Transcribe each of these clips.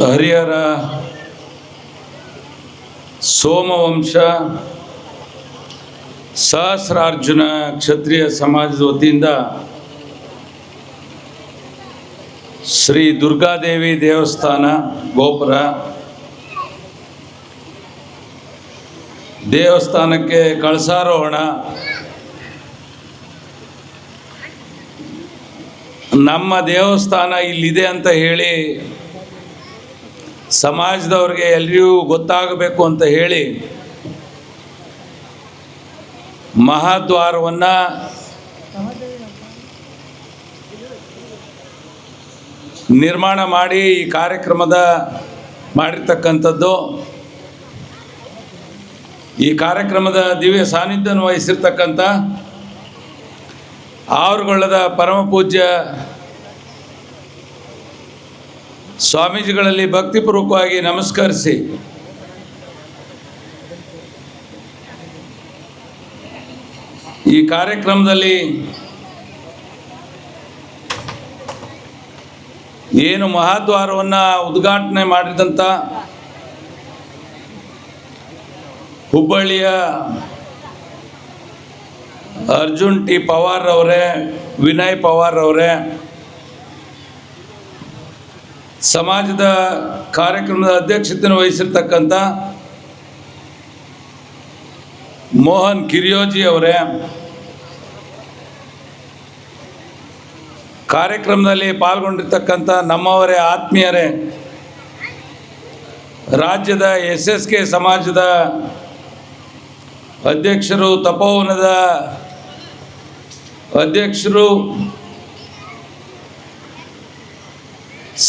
ಹರಿಹರ ಸೋಮವಂಶ, ಸಹಸ್ರಾರ್ಜುನ ಕ್ಷತ್ರಿಯ ಸಮಾಜದ ವತಿಯಿಂದ ಶ್ರೀ ದುರ್ಗಾದೇವಿ ದೇವಸ್ಥಾನ ಗೋಪುರ. ದೇವಸ್ಥಾನಕ್ಕೆ ಕಳಸಾರೋಹಣ. ನಮ್ಮ ದೇವಸ್ಥಾನ ಇಲ್ಲಿದೆ ಅಂತ ಹೇಳಿ ಸಮಾಜದವ್ರಿಗೆ ಎಲ್ರಿಗೂ ಗೊತ್ತಾಗಬೇಕು ಅಂತ ಹೇಳಿ ಮಹಾದ್ವಾರವನ್ನು ನಿರ್ಮಾಣ ಮಾಡಿ ಈ ಕಾರ್ಯಕ್ರಮದ ಮಾಡಿರ್ತಕ್ಕಂಥದ್ದು. ಈ ಕಾರ್ಯಕ್ರಮದ ದಿವ್ಯ ಸಾನ್ನಿಧ್ಯವನ್ನು ವಹಿಸಿರ್ತಕ್ಕಂಥ ಆವರುಗೊಳ್ಳದ ಪರಮ ಪೂಜ್ಯ ಸ್ವಾಮೀಜಿಗಳಲ್ಲಿ ಭಕ್ತಿಪೂರ್ವಕವಾಗಿ ನಮಸ್ಕರಿಸಿ. ಈ ಕಾರ್ಯಕ್ರಮದಲ್ಲಿ ಏನು ಮಹಾದ್ವಾರವನ್ನು ಉದ್ಘಾಟನೆ ಮಾಡಿದಂಥ ಹುಬ್ಬಳ್ಳಿಯ ಅರ್ಜುನ್ ಟಿ ಪವಾರ್ ಅವರೇ ವಿನಯ್ ಪವಾರ್ ಅವರೇ ಸಮಾಜದ ಕಾರ್ಯಕ್ರಮದ ಅಧ್ಯಕ್ಷತೆಯನ್ನು ವಹಿಸಿರ್ತಕ್ಕಂಥ ಮೋಹನ್ ಕಿರಿಯೋಜಿ ಅವರೇ ಕಾರ್ಯಕ್ರಮದಲ್ಲಿ ಪಾಲ್ಗೊಂಡಿರ್ತಕ್ಕಂಥ ನಮ್ಮವರೇ ಆತ್ಮೀಯರೇ, ರಾಜ್ಯದ ಎಸ್ ಎಸ್ ಕೆ ಸಮಾಜದ ಅಧ್ಯಕ್ಷರು, ತಪೋವನದ ಅಧ್ಯಕ್ಷರು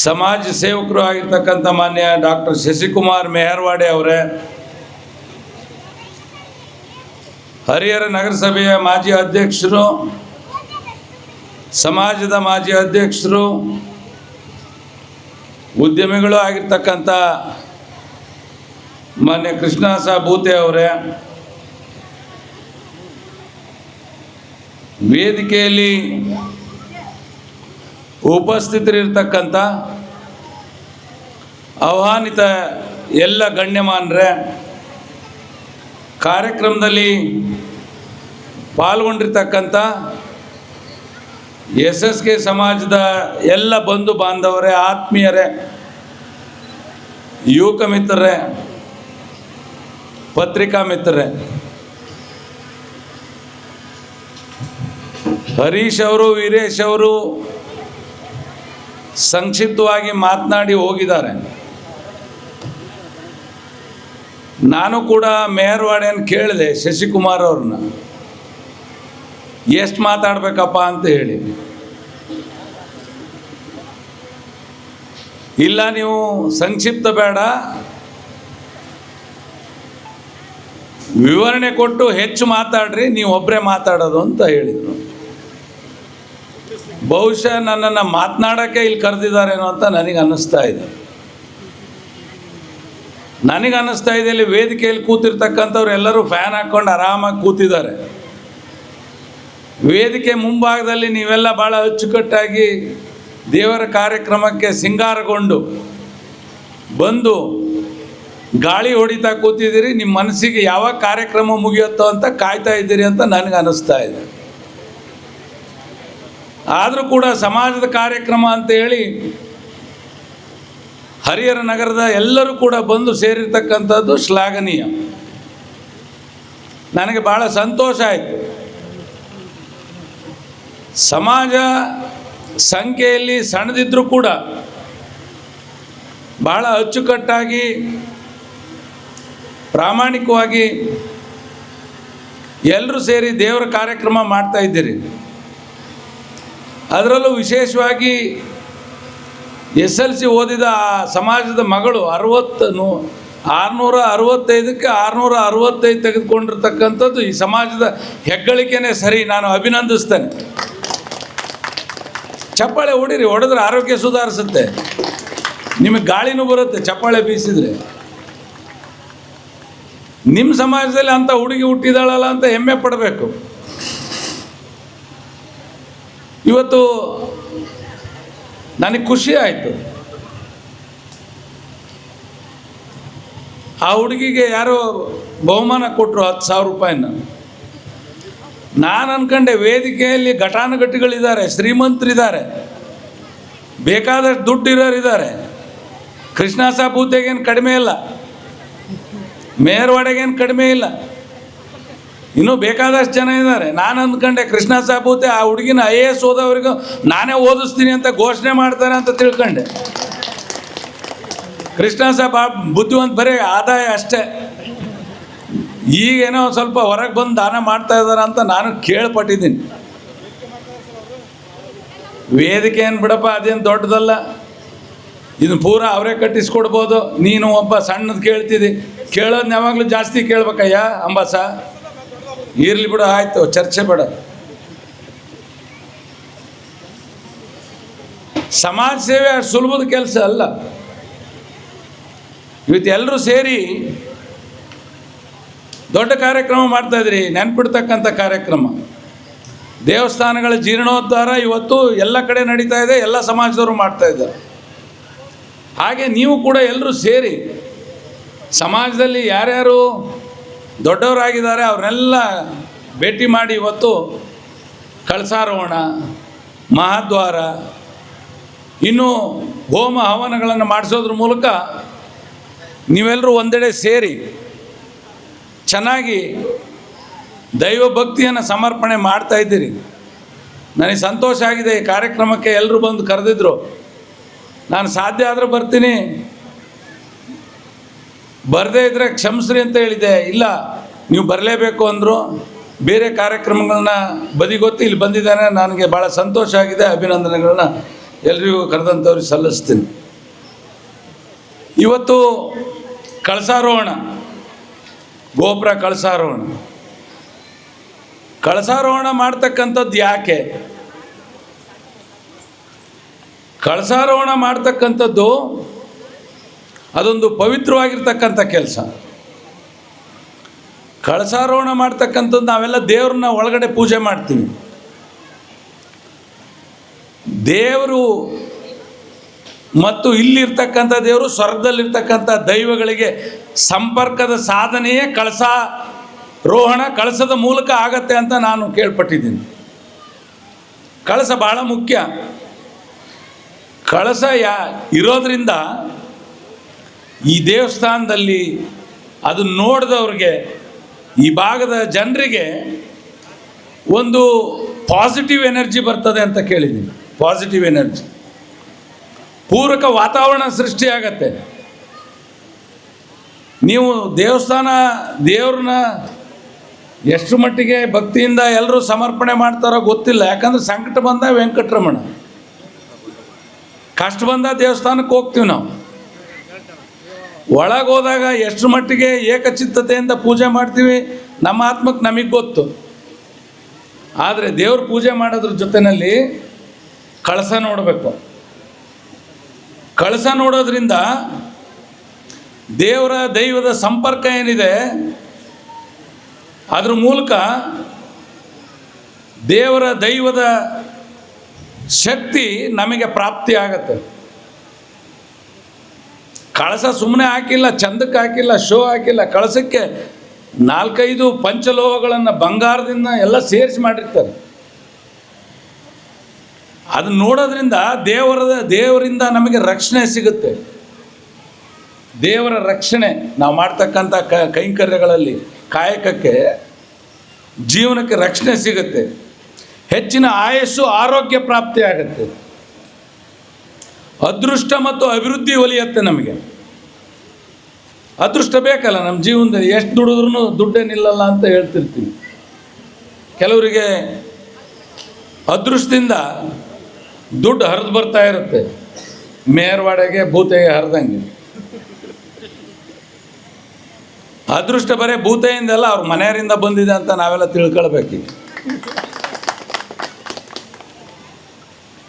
ಸಮಾಜ ಸೇವಕರು ಆಗಿರ್ತಕ್ಕಂಥ ಮಾನ್ಯ ಡಾಕ್ಟರ್ ಶಶಿಕುಮಾರ್ ಮೆಹರ್ವಾಡೆ ಅವರೇ, ಹರಿಹರ ನಗರಸಭೆಯ ಮಾಜಿ ಅಧ್ಯಕ್ಷರು, ಸಮಾಜದ ಮಾಜಿ ಅಧ್ಯಕ್ಷರು, ಉದ್ಯಮಿಗಳು ಆಗಿರ್ತಕ್ಕಂಥ ಮಾನ್ಯ ಕೃಷ್ಣಾಸ ಭೂತೆ ಅವರೇ, ವೇದಿಕೆಯಲ್ಲಿ ಉಪಸ್ಥಿತರಿರ್ತಕ್ಕಂಥ ಆಹ್ವಾನಿತ ಎಲ್ಲ ಗಣ್ಯಮಾನ್ರೆ, ಕಾರ್ಯಕ್ರಮದಲ್ಲಿ ಪಾಲ್ಗೊಂಡಿರ್ತಕ್ಕಂಥ ಎಸ್ ಎಸ್ ಕೆ ಸಮಾಜದ ಎಲ್ಲ ಬಂಧು ಬಾಂಧವರೇ, ಆತ್ಮೀಯರೇ, ಯುವಕ ಮಿತ್ರರೇ, ಪತ್ರಿಕಾ ಮಿತ್ರರೇ, ಹರೀಶ್ ಅವರು, ವೀರೇಶ್ ಅವರು ಸಂಕ್ಷಿಪ್ತವಾಗಿ ಮಾತನಾಡಿ ಹೋಗಿದ್ದಾರೆ. ನಾನು ಕೂಡ ಮೇಯರ್ವಾಡಿಯನ್ನು ಕೇಳಿದೆ ಶಶಿಕುಮಾರ್ ಅವ್ರನ್ನ. ಎಷ್ಟು ಮಾತಾಡ್ಬೇಕಪ್ಪ ಅಂತ ಹೇಳಿ. ಇಲ್ಲ, ನೀವು ಸಂಕ್ಷಿಪ್ತ ಬೇಡ. ವಿವರಣೆ ಕೊಟ್ಟು ಹೆಚ್ಚು ಮಾತಾಡ್ರಿ, ನೀವು ಒಬ್ಬರೇ ಮಾತಾಡೋದು ಅಂತ ಹೇಳಿದರು. ಬಹುಶಃ ನನ್ನನ್ನು ಮಾತನಾಡೋಕ್ಕೆ ಇಲ್ಲಿ ಕರೆದಿದ್ದಾರೇನೋ ಅಂತ ನನಗೆ ಅನ್ನಿಸ್ತಾ ಇದೆ. ನನಗೆ ಅನ್ನಿಸ್ತಾ ಇದೆ ಇಲ್ಲಿ ವೇದಿಕೆಯಲ್ಲಿ ಕೂತಿರ್ತಕ್ಕಂಥವ್ರು ಎಲ್ಲರೂ ಫ್ಯಾನ್ ಹಾಕ್ಕೊಂಡು ಆರಾಮಾಗಿ ಕೂತಿದ್ದಾರೆ. ವೇದಿಕೆ ಮುಂಭಾಗದಲ್ಲಿ ನೀವೆಲ್ಲ ಭಾಳ ಅಚ್ಚುಕಟ್ಟಾಗಿ ದೇವರ ಕಾರ್ಯಕ್ರಮಕ್ಕೆ ಸಿಂಗಾರಗೊಂಡು ಬಂದು ಗಾಳಿ ಹೊಡಿತಾ ಕೂತಿದ್ದೀರಿ, ನಿಮ್ಮ ಮನಸ್ಸಿಗೆ ಯಾವಾಗ ಕಾರ್ಯಕ್ರಮ ಮುಗಿಯುತ್ತೋ ಅಂತ ಕಾಯ್ತಾ ಇದ್ದೀರಿ ಅಂತ ನನಗೆ ಅನ್ನಿಸ್ತಾ ಇದೆ. ಆದರೂ ಕೂಡ ಸಮಾಜದ ಕಾರ್ಯಕ್ರಮ ಅಂತ ಹೇಳಿ ಹರಿಹರ ನಗರದ ಎಲ್ಲರೂ ಕೂಡ ಬಂದು ಸೇರಿರ್ತಕ್ಕಂಥದ್ದು ಶ್ಲಾಘನೀಯ. ನನಗೆ ಭಾಳ ಸಂತೋಷ ಆಯಿತು. ಸಮಾಜ ಸಂಖ್ಯೆಯಲ್ಲಿ ಸಣ್ಣದಿದ್ದರೂ ಕೂಡ ಭಾಳ ಅಚ್ಚುಕಟ್ಟಾಗಿ ಪ್ರಾಮಾಣಿಕವಾಗಿ ಎಲ್ಲರೂ ಸೇರಿ ದೇವರ ಕಾರ್ಯಕ್ರಮ ಮಾಡ್ತಾ ಇದ್ದೀರಿ. ಅದರಲ್ಲೂ ವಿಶೇಷವಾಗಿ ಎಸ್ ಎಲ್ ಸಿ ಓದಿದ ಆ ಸಮಾಜದ ಮಗಳು ಅರವತ್ತು ನೂ ಆರುನೂರ ಅರವತ್ತೈದಕ್ಕೆ ಆರುನೂರ ಅರವತ್ತೈದು ತೆಗೆದುಕೊಂಡಿರ್ತಕ್ಕಂಥದ್ದು ಈ ಸಮಾಜದ ಹೆಗ್ಗಳಿಕೆನೇ ಸರಿ, ನಾನು ಅಭಿನಂದಿಸ್ತೇನೆ. ಚಪ್ಪಾಳೆ ಹೊಡಿರಿ, ಹೊಡೆದ್ರೆ ಆರೋಗ್ಯ ಸುಧಾರಿಸುತ್ತೆ. ನಿಮಗೆ ಗಾಳಿನೂ ಬರುತ್ತೆ, ಚಪ್ಪಾಳೆ ಬೀಸಿದ್ರೆ. ನಿಮ್ಮ ಸಮಾಜದಲ್ಲಿ ಅಂಥ ಹುಡುಗಿ ಹುಟ್ಟಿದಾಳಲ್ಲ ಅಂತ ಹೆಮ್ಮೆ ಪಡಬೇಕು. ಇವತ್ತು ನನಗೆ ಖುಷಿ ಆಯಿತು. ಆ ಹುಡುಗಿಗೆ ಯಾರೋ ಬಹುಮಾನ ಕೊಟ್ಟರು ಹತ್ತು ಸಾವಿರ ರೂಪಾಯಿನ. ನಾನು ಅನ್ಕೊಂಡೆ ವೇದಿಕೆಯಲ್ಲಿ ಘಟಾನುಘಟಿಗಳಿದ್ದಾರೆ, ಶ್ರೀಮಂತರಿದ್ದಾರೆ. ಬೇಕಾದಷ್ಟು ದುಡ್ಡು ಇರೋರಿದ್ದಾರೆ ಕೃಷ್ಣ ಸಾಬೂತೆಗೇನು ಕಡಿಮೆ ಇಲ್ಲ. ಮೇರ್ವಾಡೆಗೇನು ಕಡಿಮೆ ಇಲ್ಲ. ಇನ್ನೂ ಬೇಕಾದಷ್ಟು ಜನ ಇದ್ದಾರೆ. ನಾನು ಅಂದ್ಕೊಂಡೆ, ಕೃಷ್ಣ ಸಾಬೂತೆ ಆ ಹುಡುಗಿನ ಐ ಎ ಎಸ್ ಓದೋವರೆಗೂ ನಾನೇ ಓದಿಸ್ತೀನಿ ಅಂತ ಘೋಷಣೆ ಮಾಡ್ತಾರೆ ಅಂತ ತಿಳ್ಕೊಂಡೆ. ಕೃಷ್ಣ ಸಾಬ್ ಬುದ್ಧಿವಂತ ಬರೀ ಆದಾಯ ಅಷ್ಟೇ. ಈಗೇನೋ ಸ್ವಲ್ಪ ಹೊರಗೆ ಬಂದು ದಾನ ಮಾಡ್ತಾ ಇದ್ದಾರೆ ಅಂತ ನಾನು ಕೇಳ್ಪಟ್ಟಿದ್ದೀನಿ. ವೇದಿಕೆ ಏನು ಬಿಡಪ್ಪ, ಅದೇನು ದೊಡ್ಡದಲ್ಲ. ಇದನ್ನು ಪೂರ ಅವರೇ ಕಟ್ಟಿಸ್ಕೊಡ್ಬೋದು. ನೀನು ಒಬ್ಬ ಸಣ್ಣದು ಕೇಳ್ತಿದ್ದಿ ಕೇಳೋದು ಯಾವಾಗಲೂ ಜಾಸ್ತಿ ಕೇಳ್ಬೇಕಯ್ಯ ಅಂಬಾಸ. ಇರ್ಲಿ ಬಿಡು, ಆಯ್ತು, ಚರ್ಚೆ ಬೇಡ. ಸಮಾಜ ಸೇವೆ ಅಷ್ಟು ಸುಲಭದ ಕೆಲಸ ಅಲ್ಲ. ಇವತ್ತು ಎಲ್ಲರೂ ಸೇರಿ ದೊಡ್ಡ ಕಾರ್ಯಕ್ರಮ ಮಾಡ್ತಾ ಇದ್ರಿ, ನೆನ್ಪಿಡ್ತಕ್ಕಂಥ ಕಾರ್ಯಕ್ರಮ. ದೇವಸ್ಥಾನಗಳ ಜೀರ್ಣೋದ್ಧಾರ ಇವತ್ತು ಎಲ್ಲ ಕಡೆ ನಡೀತಾ ಇದೆ, ಎಲ್ಲ ಸಮಾಜದವರು ಮಾಡ್ತಾ ಇದ್ದಾರೆ. ಹಾಗೆ ನೀವು ಕೂಡ ಎಲ್ಲರೂ ಸೇರಿ ಸಮಾಜದಲ್ಲಿ ಯಾರ್ಯಾರು ದೊಡ್ಡವರಾಗಿದ್ದಾರೆ, ಅವ್ರನ್ನೆಲ್ಲ ಭೇಟಿ ಮಾಡಿ ಇವತ್ತು ಕಳಸಾರೋಹಣ, ಮಹಾದ್ವಾರ, ಇನ್ನು ಹೋಮ ಹವನಗಳನ್ನು ಮಾಡಿಸೋದ್ರ ಮೂಲಕ ನೀವೆಲ್ಲರೂ ಒಂದೆಡೆ ಸೇರಿ ಚೆನ್ನಾಗಿ ದೈವ ಭಕ್ತಿಯನ್ನು ಸಮರ್ಪಣೆ ಮಾಡ್ತಾ ಇದ್ದೀರಿ. ನನಗೆ ಸಂತೋಷ ಆಗಿದೆ ಈ ಕಾರ್ಯಕ್ರಮಕ್ಕೆ ಎಲ್ಲರೂ ಬಂದು ಕರೆದಿದ್ದರು ನಾನು ಸಾಧ್ಯ ಆದರೆ ಬರ್ತೀನಿ. ಬರದೇ ಇದ್ದರೆ ಕ್ಷಮಿಸ್ರಿ ಅಂತ ಹೇಳಿದೆ. ಇಲ್ಲ, ನೀವು ಬರಲೇಬೇಕು ಅಂದರು ಬೇರೆ ಕಾರ್ಯಕ್ರಮಗಳನ್ನ ಬದಿಗೊತ್ತಿ ಇಲ್ಲಿ ಬಂದಿದ್ದಾನೆ. ನನಗೆ ಭಾಳ ಸಂತೋಷ ಆಗಿದೆ, ಅಭಿನಂದನೆಗಳನ್ನ ಎಲ್ರಿಗೂ ಕರೆದಂಥವ್ರಿಗೆ ಸಲ್ಲಿಸ್ತೀನಿ. ಇವತ್ತು ಕಳಸಾರೋಹಣ, ಗೋಪುರ ಕಳಸಾರೋಹಣ. ಕಳಸಾರೋಹಣ ಮಾಡ್ತಕ್ಕಂಥದ್ದು ಯಾಕೆ? ಕಳಸಾರೋಹಣ ಮಾಡ್ತಕ್ಕಂಥದ್ದು ಅದೊಂದು ಪವಿತ್ರವಾಗಿರ್ತಕ್ಕಂಥ ಕೆಲಸ. ಕಳಸಾರೋಹಣ ಮಾಡ್ತಕ್ಕಂಥದ್ದು ನಾವೆಲ್ಲ ದೇವ್ರನ್ನ ಒಳಗಡೆ ಪೂಜೆ ಮಾಡ್ತೀವಿ. ದೇವರು ಮತ್ತು ಇಲ್ಲಿರ್ತಕ್ಕಂಥ ದೇವರು ಸ್ವರ್ಗದಲ್ಲಿರ್ತಕ್ಕಂಥ ದೈವಗಳಿಗೆ ಸಂಪರ್ಕದ ಸಾಧನೆಯೇ ಕಳಸ ರೋಹಣ ಕಳಸದ ಮೂಲಕ ಆಗತ್ತೆ ಅಂತ ನಾನು ಕೇಳ್ಪಟ್ಟಿದ್ದೀನಿ. ಕಳಸ ಭಾಳ ಮುಖ್ಯ. ಕಳಸ ಯಾ ಇರೋದ್ರಿಂದ ಈ ದೇವಸ್ಥಾನದಲ್ಲಿ ಅದನ್ನು ನೋಡಿದವ್ರಿಗೆ, ಈ ಭಾಗದ ಜನರಿಗೆ ಒಂದು ಪಾಸಿಟಿವ್ ಎನರ್ಜಿ ಬರ್ತದೆ ಅಂತ ಕೇಳಿದ್ದೀನಿ. ಪಾಸಿಟಿವ್ ಎನರ್ಜಿ ಪೂರಕ ವಾತಾವರಣ ಸೃಷ್ಟಿಯಾಗತ್ತೆ. ನೀವು ದೇವಸ್ಥಾನ, ದೇವ್ರನ್ನ ಎಷ್ಟು ಮಟ್ಟಿಗೆ ಭಕ್ತಿಯಿಂದ ಎಲ್ಲರೂ ಸಮರ್ಪಣೆ ಮಾಡ್ತಾರೋ ಗೊತ್ತಿಲ್ಲ. ಯಾಕಂದ್ರೆ ಸಂಕಟ ಬಂದ ವೆಂಕಟರಮಣ. ಕಷ್ಟ ಬಂದ ದೇವಸ್ಥಾನಕ್ಕೆ ಹೋಗ್ತೀವಿ ನಾವು. ಒಳಗೆ ಹೋದಾಗ ಎಷ್ಟು ಮಟ್ಟಿಗೆ ಏಕಚಿತ್ತತೆಯಿಂದ ಪೂಜೆ ಮಾಡ್ತೀವಿ? ನಮ್ಮ ಆತ್ಮಕ್ಕೆ ನಮಗೆ ಗೊತ್ತು. ಆದರೆ ದೇವ್ರ ಪೂಜೆ ಮಾಡೋದ್ರ ಜೊತೆಯಲ್ಲಿ ಕಳಸ ನೋಡಬೇಕು. ಕಳಸ ನೋಡೋದ್ರಿಂದ ದೇವರ ದೈವದ ಸಂಪರ್ಕ ಏನಿದೆ? ಅದ್ರ ಮೂಲಕ ದೇವರ ದೈವದ ಶಕ್ತಿ ನಮಗೆ ಪ್ರಾಪ್ತಿ ಆಗತ್ತೆ. ಕಳಸ ಸುಮ್ಮನೆ ಹಾಕಿಲ್ಲ, ಚಂದಕ್ಕೆ ಹಾಕಿಲ್ಲ, ಶೋ ಹಾಕಿಲ್ಲ, ಕಳಸಕ್ಕೆ ನಾಲ್ಕೈದು ಪಂಚಲೋಹಗಳನ್ನು ಬಂಗಾರದಿಂದ ಎಲ್ಲ ಸೇರಿಸಿ ಮಾಡಿರ್ತಾರೆ. ಅದನ್ನ ನೋಡೋದ್ರಿಂದ ದೇವರ, ದೇವರಿಂದ ನಮಗೆ ರಕ್ಷಣೆ ಸಿಗುತ್ತೆ. ದೇವರ ರಕ್ಷಣೆ ನಾವು ಮಾಡ್ತಕ್ಕಂಥ ಕ, ಕೈಂಕರ್ಯಗಳಲ್ಲಿ, ಕಾಯಕಕ್ಕೆ ಜೀವನಕ್ಕೆ ರಕ್ಷಣೆ ಸಿಗುತ್ತೆ. ಹೆಚ್ಚಿನ ಆಯಸ್ಸು ಆರೋಗ್ಯ ಪ್ರಾಪ್ತಿ ಆಗುತ್ತೆ ಅದೃಷ್ಟ ಮತ್ತು ಅಭಿವೃದ್ಧಿ ಒಲಿಯತ್ತೆ ನಮಗೆ. ಅದೃಷ್ಟ ಬೇಕಲ್ಲ ನಮ್ಮ ಜೀವನದಲ್ಲಿ ಎಷ್ಟು ದುಡಿದ್ರೂ ದುಡ್ಡೇ ನಿಲ್ಲಲ್ಲ ಅಂತ ಹೇಳ್ತಿರ್ತೀವಿ. ಕೆಲವರಿಗೆ ಅದೃಷ್ಟದಿಂದ ದುಡ್ಡು ಹರಿದು ಬರ್ತಾ ಇರುತ್ತೆ. ಮೇರ್ವಾಡೆಗೆ ಭೂತೆಗೆ ಹರಿದಂಗೆ. ಅದೃಷ್ಟ ಬರೀ ಭೂತೆಯಿಂದಲ್ಲ ಅವ್ರ ಮನೆಯವರಿಂದ ಬಂದಿದೆ ಅಂತ ನಾವೆಲ್ಲ ತಿಳ್ಕೊಳ್ಬೇಕು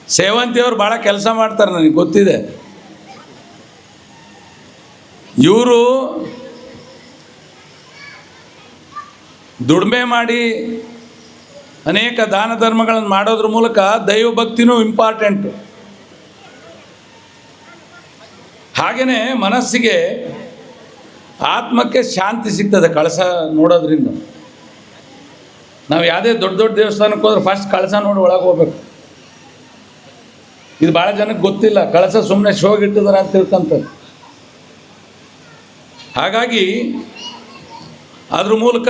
ಸೇವಂತಿಯವ್ರು ಭಾಳ ಕೆಲಸ ಮಾಡ್ತಾರೆ ನನಗೆ, ಗೊತ್ತಿದೆ. ಇವರು ದುಡಿಮೆ ಮಾಡಿ ಅನೇಕ ದಾನ ಧರ್ಮಗಳನ್ನು ಮಾಡೋದ್ರ ಮೂಲಕ ದೈವ ಭಕ್ತಿನೂ ಇಂಪಾರ್ಟೆಂಟ್ ಹಾಗೆಯೇ ಮನಸ್ಸಿಗೆ ಆತ್ಮಕ್ಕೆ ಶಾಂತಿ ಸಿಗ್ತದೆ ಕಳಸ ನೋಡೋದ್ರಿಂದ. ನಾವು ಯಾವುದೇ ದೊಡ್ಡ ದೊಡ್ಡ ದೇವಸ್ಥಾನಕ್ಕೆ ಹೋದ್ರೆ ಫಸ್ಟ್ ಕಳಸ ನೋಡಿ ಒಳಗೆ ಹೋಗ್ಬೇಕು. ಇದು ಭಾಳ ಜನಕ್ಕೆ ಗೊತ್ತಿಲ್ಲ. ಕಳಸ ಸುಮ್ಮನೆ ಶೋಗ್ ಇಟ್ಟಿದ್ದಾರೆ ಅಂತ ತಿಳ್ಕೊಂತಾರೆ ಹಾಗಾಗಿ ಅದ್ರ ಮೂಲಕ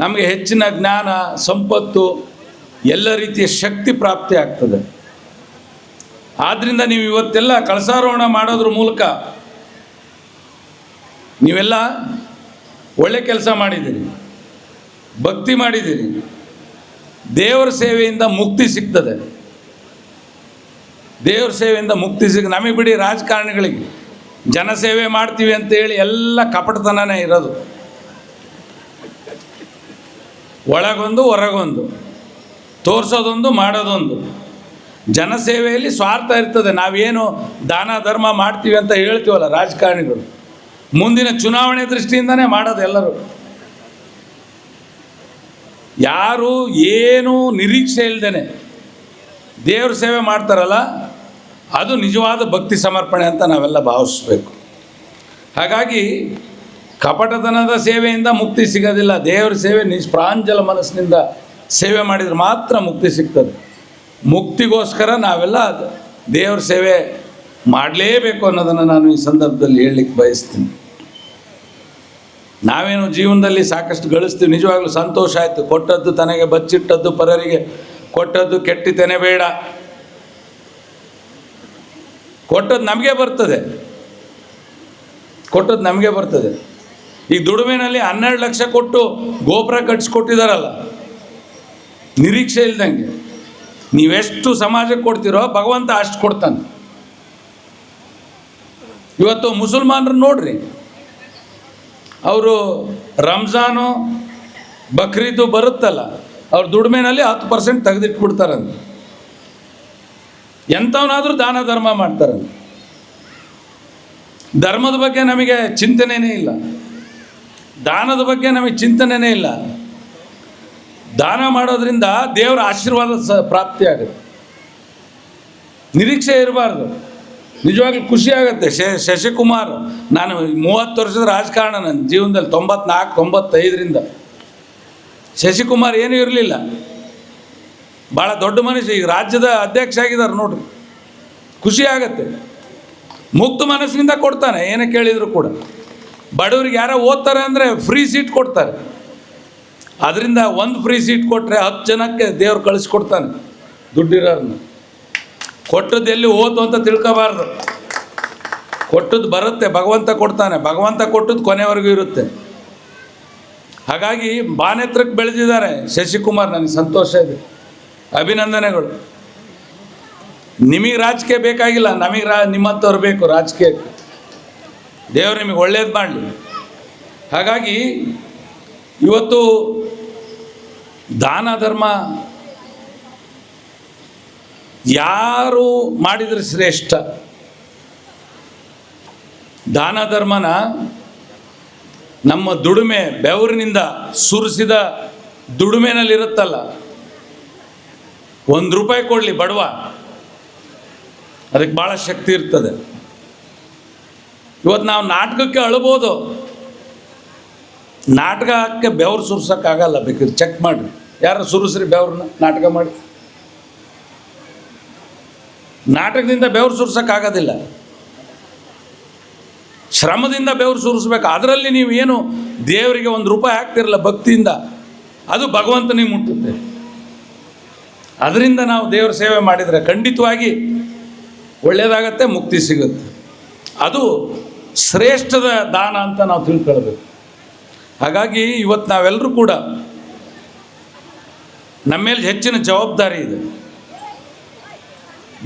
ನಮಗೆ ಹೆಚ್ಚಿನ ಜ್ಞಾನ, ಸಂಪತ್ತು, ಎಲ್ಲ ರೀತಿಯ ಶಕ್ತಿ ಪ್ರಾಪ್ತಿ ಆಗ್ತದೆ. ಆದ್ದರಿಂದ ನೀವು ಇವತ್ತೆಲ್ಲ ಕಳಸಾರೋಹಣ ಮಾಡೋದ್ರ ಮೂಲಕ ನೀವೆಲ್ಲ ಒಳ್ಳೆ ಕೆಲಸ ಮಾಡಿದ್ದೀರಿ. ಭಕ್ತಿ ಮಾಡಿದ್ದೀರಿ. ದೇವರ ಸೇವೆಯಿಂದ ಮುಕ್ತಿ ಸಿಗ್ತದೆ. ದೇವ್ರ ಸೇವೆಯಿಂದ ಮುಕ್ತಿ ಸಿಗ, ನಮಗೆ ಬಿಡಿ ರಾಜಕಾರಣಿಗಳಿಗೆ. ಜನಸೇವೆ ಮಾಡ್ತೀವಿ ಅಂತೇಳಿ ಎಲ್ಲ ಕಪಟತನನೇ ಇರೋದು. ಒಳಗೊಂದು, ಹೊರಗೊಂದು. ತೋರಿಸೋದೊಂದು, ಮಾಡೋದೊಂದು. ಜನಸೇವೆಯಲ್ಲಿ ಸ್ವಾರ್ಥ ಇರ್ತದೆ. ನಾವೇನು ದಾನ, ಧರ್ಮ ಮಾಡ್ತೀವಿ ಅಂತ ಹೇಳ್ತೀವಲ್ಲ ರಾಜಕಾರಣಿಗಳು. ಮುಂದಿನ ಚುನಾವಣೆ ದೃಷ್ಟಿಯಿಂದನೇ ಮಾಡೋದು ಎಲ್ಲರೂ. ಯಾರು ಏನು ನಿರೀಕ್ಷೆ ಇಲ್ದೇನೆ ದೇವ್ರ ಸೇವೆ ಮಾಡ್ತಾರಲ್ಲ ಅದು ನಿಜವಾದ ಭಕ್ತಿ ಸಮರ್ಪಣೆ ಅಂತ ನಾವೆಲ್ಲ ಭಾವಿಸ್ಬೇಕು. ಹಾಗಾಗಿ ಕಪಟತನದ ಸೇವೆಯಿಂದ ಮುಕ್ತಿ ಸಿಗೋದಿಲ್ಲ, ದೇವರ ಸೇವೆ ನಿಷ್ಪ್ರಾಂಜಲ ಮನಸ್ಸಿನಿಂದ ಸೇವೆ ಮಾಡಿದರೆ ಮಾತ್ರ ಮುಕ್ತಿ ಸಿಗ್ತದೆ. ಮುಕ್ತಿಗೋಸ್ಕರ ನಾವೆಲ್ಲ ದೇವ್ರ ಸೇವೆ ಮಾಡಲೇಬೇಕು ಅನ್ನೋದನ್ನು ನಾನು ಈ ಸಂದರ್ಭದಲ್ಲಿ ಹೇಳಲಿಕ್ಕೆ ಬಯಸ್ತೀನಿ. ನಾವೇನು ಜೀವನದಲ್ಲಿ ಸಾಕಷ್ಟು ಗಳಿಸ್ತೀವಿ, ನಿಜವಾಗ್ಲೂ ಸಂತೋಷ ಆಯಿತು. ಕೊಟ್ಟದ್ದು ತನಗೆ, ಬಚ್ಚಿಟ್ಟದ್ದು ಪರರಿಗೆ, ಕೊಟ್ಟದ್ದು ಕೆಟ್ಟಿತೇನೆ ಬೇಡ. ಕೊಟ್ಟದ್ದು ನಮಗೆ ಬರ್ತದೆ. ಕೊಟ್ಟದ್ದು ನಮಗೆ ಬರ್ತದೆ. ಈಗ ದುಡಿಮೆನಲ್ಲಿ ಹನ್ನೆರಡು ಲಕ್ಷ ಕೊಟ್ಟು ಗೋಪುರ ಕಟ್ಸಿಕೊಟ್ಟಿದಾರಲ್ಲ, ನಿರೀಕ್ಷೆ ಇಲ್ದಂಗೆ. ನೀವೆಷ್ಟು ಸಮಾಜಕ್ಕೆ ಕೊಡ್ತೀರೋ ಭಗವಂತ ಅಷ್ಟು ಕೊಡ್ತಾನೆ. ಇವತ್ತು ಮುಸಲ್ಮಾನರು ನೋಡ್ರಿ, ಅವರು ರಂಜಾನು, ಬಕ್ರೀದು ಬರುತ್ತಲ್ಲ, ಅವ್ರ ದುಡಿಮೆನಲ್ಲಿ ಹತ್ತು ಪರ್ಸೆಂಟ್ ತೆಗೆದಿಟ್ಬಿಡ್ತಾರಂತೆ. ಎಂಥವನಾದರೂ ದಾನ ಧರ್ಮ ಮಾಡ್ತಾರೆ. ಧರ್ಮದ ಬಗ್ಗೆ ನಮಗೆ ಚಿಂತನೆನೇ ಇಲ್ಲ. ದಾನದ ಬಗ್ಗೆ ನಮಗೆ ಚಿಂತನೆನೇ ಇಲ್ಲ. ದಾನ ಮಾಡೋದ್ರಿಂದ ದೇವರ ಆಶೀರ್ವಾದ ಸ ಪ್ರಾಪ್ತಿ ಆಗುತ್ತೆ. ನಿರೀಕ್ಷೆ ಇರಬಾರ್ದು. ನಿಜವಾಗ್ಲೂ ಖುಷಿ ಆಗುತ್ತೆ. ಶ ಶಶಿಕುಮಾರ್, ನಾನು ಮೂವತ್ತು ವರ್ಷದ ರಾಜಕಾರಣ ನನ್ನ ಜೀವನದಲ್ಲಿ ತೊಂಬತ್ನಾಲ್ಕು ತೊಂಬತ್ತೈದರಿಂದ. ಶಶಿಕುಮಾರ್ ಏನೂ ಇರಲಿಲ್ಲ. ಭಾಳ ದೊಡ್ಡ ಮನುಷ್ಯ ಈಗ ರಾಜ್ಯದ ಅಧ್ಯಕ್ಷ ಆಗಿದ್ದಾರೆ ನೋಡ್ರಿ. ಖುಷಿ ಆಗತ್ತೆ. ಮುಕ್ತ ಮನಸ್ಸಿನಿಂದ ಕೊಡ್ತಾನೆ, ಏನೇ ಕೇಳಿದರೂ ಕೂಡ. ಬಡವ್ರಿಗೆ ಯಾರೋ ಓದ್ತಾರೆ ಅಂದರೆ ಫ್ರೀ ಸೀಟ್ ಕೊಡ್ತಾರೆ. ಅದರಿಂದ ಒಂದು ಫ್ರೀ ಸೀಟ್ ಕೊಟ್ಟರೆ ಹತ್ತು ಜನಕ್ಕೆ ದೇವ್ರು ಕಳಿಸ್ಕೊಡ್ತಾನೆ ದುಡ್ಡಿರೋರನ್ನ ಕೊಟ್ಟದ್ದು ಎಲ್ಲಿ ಓದು ಅಂತ ತಿಳ್ಕೊಬಾರ್ದು. ಕೊಟ್ಟದ್ದು ಬರುತ್ತೆ, ಭಗವಂತ ಕೊಡ್ತಾನೆ. ಭಗವಂತ ಕೊಟ್ಟದ್ದು ಕೊನೆವರೆಗೂ ಇರುತ್ತೆ. ಹಾಗಾಗಿ ಬಾನೆತ್ರಕ್ಕೆ ಬೆಳೆದಿದ್ದಾರೆ ಶಶಿಕುಮಾರ್, ನನಗೆ ಸಂತೋಷ ಇದೆ. ಅಭಿನಂದನೆಗಳು. ನಿಮಗೆ ರಾಜಕೀಯ ಬೇಕಾಗಿಲ್ಲ, ನಮಗೆ ರಾ ನಿಮ್ಮಂಥವ್ರು ಬೇಕು ರಾಜಕೀಯಕ್ಕೆ. ದೇವರು ನಿಮಗೆ ಒಳ್ಳೇದು ಮಾಡಲಿ. ಹಾಗಾಗಿ ಇವತ್ತು ದಾನ, ಧರ್ಮ ಯಾರು ಮಾಡಿದರೆ ಶ್ರೇಷ್ಠ? ದಾನ, ಧರ್ಮನ ನಮ್ಮ ದುಡಿಮೆ ಬೆವರಿನಿಂದ ಸುರಿಸಿದ ದುಡಿಮೆನಲ್ಲಿರುತ್ತಲ್ಲ ಒಂದು ರೂಪಾಯಿ ಕೊಡಲಿ ಬಡವ. ಅದಕ್ಕೆ ಭಾಳ ಶಕ್ತಿ ಇರ್ತದೆ. ಇವತ್ತು ನಾವು ನಾಟಕಕ್ಕೆ ಅಳ್ಬೋದು. ನಾಟಕಕ್ಕೆ ಬೆವರು ಸುರ್ಸೋಕ್ಕಾಗಲ್ಲ ಬೇಕಿದ್ರೆ ಚೆಕ್ ಮಾಡಿರಿ. ಯಾರು ಸುರಿಸ್ರಿ ಬೆವ್ರನ್ನ ನಾಟಕ ಮಾಡಿ? ನಾಟಕದಿಂದ ಬೆವರು ಸುರ್ಸೋಕ್ಕಾಗೋದಿಲ್ಲ ಶ್ರಮದಿಂದ ಬೆವರು ಸುರಿಸ್ಬೇಕು. ಅದರಲ್ಲಿ ನೀವು ಏನು ದೇವರಿಗೆ ಒಂದು ರೂಪಾಯಿ ಹಾಕ್ತಿರಲ್ಲ ಭಕ್ತಿಯಿಂದ, ಅದು ಭಗವಂತನಿಗೆ ಮುಟ್ಟುತ್ತೆ. ಅದರಿಂದ ನಾವು ದೇವರ ಸೇವೆ ಮಾಡಿದರೆ ಖಂಡಿತವಾಗಿ ಒಳ್ಳೆಯದಾಗತ್ತೆ ಮುಕ್ತಿ ಸಿಗುತ್ತೆ. ಅದು ಶ್ರೇಷ್ಠದ ದಾನ ಅಂತ ನಾವು ತಿಳ್ಕೊಳ್ಬೇಕು. ಹಾಗಾಗಿ ಇವತ್ತು ನಾವೆಲ್ಲರೂ ಕೂಡ ನಮ್ಮ ಮೇಲೆ ಹೆಚ್ಚಿನ ಜವಾಬ್ದಾರಿ ಇದೆ.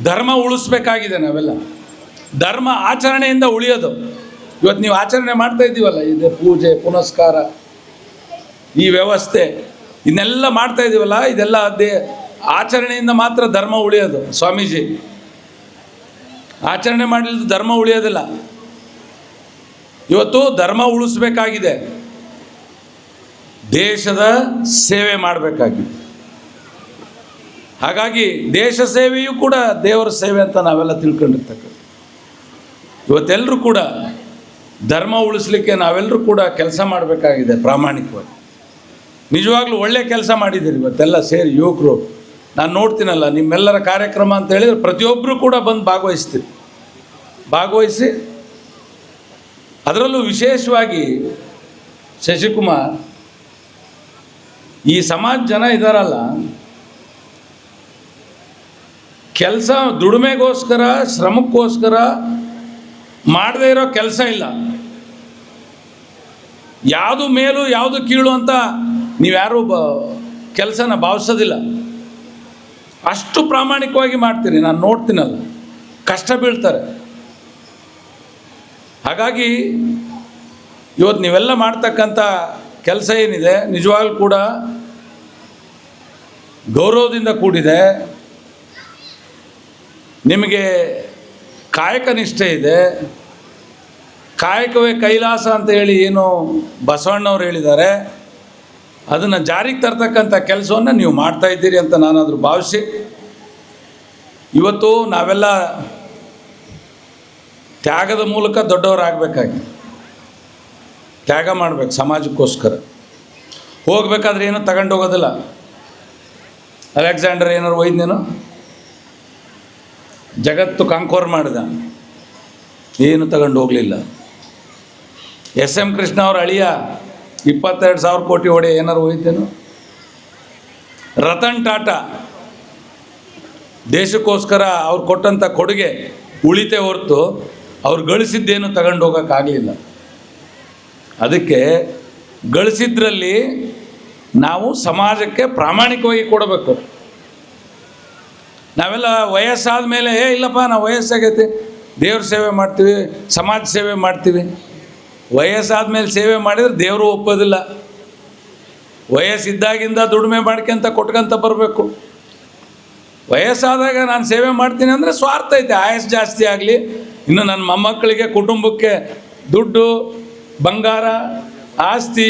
ಧರ್ಮ ಉಳಿಸ್ಬೇಕಾಗಿದೆ ನಾವೆಲ್ಲ. ಧರ್ಮ ಆಚರಣೆಯಿಂದ ಉಳಿಯೋದು. ಇವತ್ತು ನೀವು ಆಚರಣೆ ಮಾಡ್ತಾ ಇದ್ದೀವಲ್ಲ, ಇದೆ ಪೂಜೆ, ಪುನಸ್ಕಾರ, ಈ ವ್ಯವಸ್ಥೆ ಇದನ್ನೆಲ್ಲ ಮಾಡ್ತಾ ಇದ್ದೀವಲ್ಲ, ಇದೆಲ್ಲ ದೇ ಆಚರಣೆಯಿಂದ ಮಾತ್ರ ಧರ್ಮ ಉಳಿಯೋದು ಸ್ವಾಮೀಜಿ. ಆಚರಣೆ ಮಾಡಲಿಲ್ಲ ಧರ್ಮ ಉಳಿಯೋದಿಲ್ಲ. ಇವತ್ತು ಧರ್ಮ ಉಳಿಸ್ಬೇಕಾಗಿದೆ. ದೇಶದ ಸೇವೆ ಮಾಡಬೇಕಾಗಿದೆ. ಹಾಗಾಗಿ ದೇಶ ಸೇವೆಯೂ ಕೂಡ ದೇವರ ಸೇವೆ ಅಂತ ನಾವೆಲ್ಲ ತಿಳ್ಕೊಂಡಿರ್ತಕ್ಕಂಥ ಇವತ್ತೆಲ್ಲರೂ ಕೂಡ ಧರ್ಮ ಉಳಿಸ್ಲಿಕ್ಕೆ ನಾವೆಲ್ಲರೂ ಕೂಡ ಕೆಲಸ ಮಾಡಬೇಕಾಗಿದೆ ಪ್ರಾಮಾಣಿಕವಾಗಿ. ನಿಜವಾಗ್ಲೂ ಒಳ್ಳೆ ಕೆಲಸ ಮಾಡಿದ್ದೀರಿ ಇವತ್ತೆಲ್ಲ ಸೇರಿ ಯುವಕರು. ನಾನು ನೋಡ್ತೀನಲ್ಲ, ನಿಮ್ಮೆಲ್ಲರ ಕಾರ್ಯಕ್ರಮ ಅಂತ ಹೇಳಿದ್ರೆ ಪ್ರತಿಯೊಬ್ಬರು ಕೂಡ ಬಂದು ಭಾಗವಹಿಸ್ತೀರಿ. ಭಾಗವಹಿಸಿ, ಅದರಲ್ಲೂ ವಿಶೇಷವಾಗಿ ಶಶಿಕುಮಾರ್, ಈ ಸಮಾಜ ಜನ ಇದ್ದಾರಲ್ಲ ಕೆಲಸ ದುಡಿಮೆಗೋಸ್ಕರ, ಶ್ರಮಕ್ಕೋಸ್ಕರ ಮಾಡದೇ ಇರೋ ಕೆಲಸ ಇಲ್ಲ. ಯಾವುದು ಮೇಲು, ಯಾವುದು ಕೀಳು ಅಂತ ನೀವ್ಯಾರೂ ಬ ಕೆಲಸನ ಭಾವಿಸೋದಿಲ್ಲ. ಅಷ್ಟು ಪ್ರಾಮಾಣಿಕವಾಗಿ ಮಾಡ್ತೀರಿ ನಾನು ನೋಡ್ತೀನಲ್ಲ. ಕಷ್ಟ ಬೀಳ್ತಾರೆ. ಹಾಗಾಗಿ ಇವತ್ತು ನೀವೆಲ್ಲ ಮಾಡ್ತಕ್ಕಂಥ ಕೆಲಸ ಏನಿದೆ, ನಿಜವಾಗ್ಲೂ ಕೂಡ ಗೌರವದಿಂದ ಕೂಡಿದೆ. ನಿಮಗೆ ಕಾಯಕ ನಿಷ್ಠೆ ಇದೆ. ಕಾಯಕವೇ ಕೈಲಾಸ ಅಂತ ಹೇಳಿ ಏನು ಬಸವಣ್ಣವ್ರು ಹೇಳಿದ್ದಾರೆ. ಅದನ್ನು ಜಾರಿಗೆ ತರ್ತಕ್ಕಂಥ ಕೆಲಸವನ್ನು ನೀವು ಮಾಡ್ತಾ ಇದ್ದೀರಿ ಅಂತ ನಾನಾದರೂ ಭಾವಿಸಿ. ಇವತ್ತು ನಾವೆಲ್ಲ ತ್ಯಾಗದ ಮೂಲಕ ದೊಡ್ಡವರಾಗಬೇಕಾಗಿ. ತ್ಯಾಗ ಮಾಡ್ಬೇಕು ಸಮಾಜಕ್ಕೋಸ್ಕರ. ಹೋಗಬೇಕಾದ್ರೆ ಏನೂ ತಗೊಂಡು ಹೋಗೋದಿಲ್ಲ. ಅಲೆಕ್ಸಾಂಡರ್ ಏನಾರು ಒಯ್ದೇನು ಜಗತ್ತು ಕಾಂಕೋರ್ ಮಾಡಿದ. ಏನು ತಗೊಂಡು ಹೋಗಲಿಲ್ಲ. ಎಸ್ ಎಂ ಕೃಷ್ಣ ಅವ್ರ ಅಳಿಯ ಇಪ್ಪತ್ತೆರಡು ಸಾವಿರ ಕೋಟಿ ಹೊಡೆ, ಏನಾರು ಹೋಯ್ತೇನು? ರತನ್ ಟಾಟಾ ದೇಶಕ್ಕೋಸ್ಕರ ಅವ್ರು ಕೊಟ್ಟಂಥ ಕೊಡುಗೆ ಉಳಿತೆ ಹೊರತು ಅವ್ರು ಗಳಿಸಿದ್ದೇನು ತಗೊಂಡು ಹೋಗೋಕ್ಕಾಗಲಿಲ್ಲ ಅದಕ್ಕೆ ಗಳಿಸಿದ್ರಲ್ಲಿ ನಾವು ಸಮಾಜಕ್ಕೆ ಪ್ರಾಮಾಣಿಕವಾಗಿ ಕೊಡಬೇಕು. ನಾವೆಲ್ಲ ವಯಸ್ಸಾದ ಮೇಲೆ ಏ, ಇಲ್ಲಪ್ಪ, ನಾವು ವಯಸ್ಸಾಗೈತೆ, ದೇವ್ರ ಸೇವೆ ಮಾಡ್ತೀವಿ, ಸಮಾಜ ಸೇವೆ ಮಾಡ್ತೀವಿ. ವಯಸ್ಸಾದ ಮೇಲೆ ಸೇವೆ ಮಾಡಿದ್ರೆ ದೇವರು ಒಪ್ಪೋದಿಲ್ಲ. ವಯಸ್ಸಿದ್ದಾಗಿಂದ ದುಡಿಮೆ ಮಾಡ್ಕೊಂತ ಕೊಟ್ಕೊಂತ ಬರಬೇಕು. ವಯಸ್ಸಾದಾಗ ನಾನು ಸೇವೆ ಮಾಡ್ತೀನಿ ಅಂದರೆ ಸ್ವಾರ್ಥ ಐತೆ, ಆಯಸ್ಸು ಜಾಸ್ತಿ ಆಗಲಿ. ಇನ್ನು ನನ್ನ ಮೊಮ್ಮಕ್ಕಳಿಗೆ ಕುಟುಂಬಕ್ಕೆ ದುಡ್ಡು, ಬಂಗಾರ, ಆಸ್ತಿ,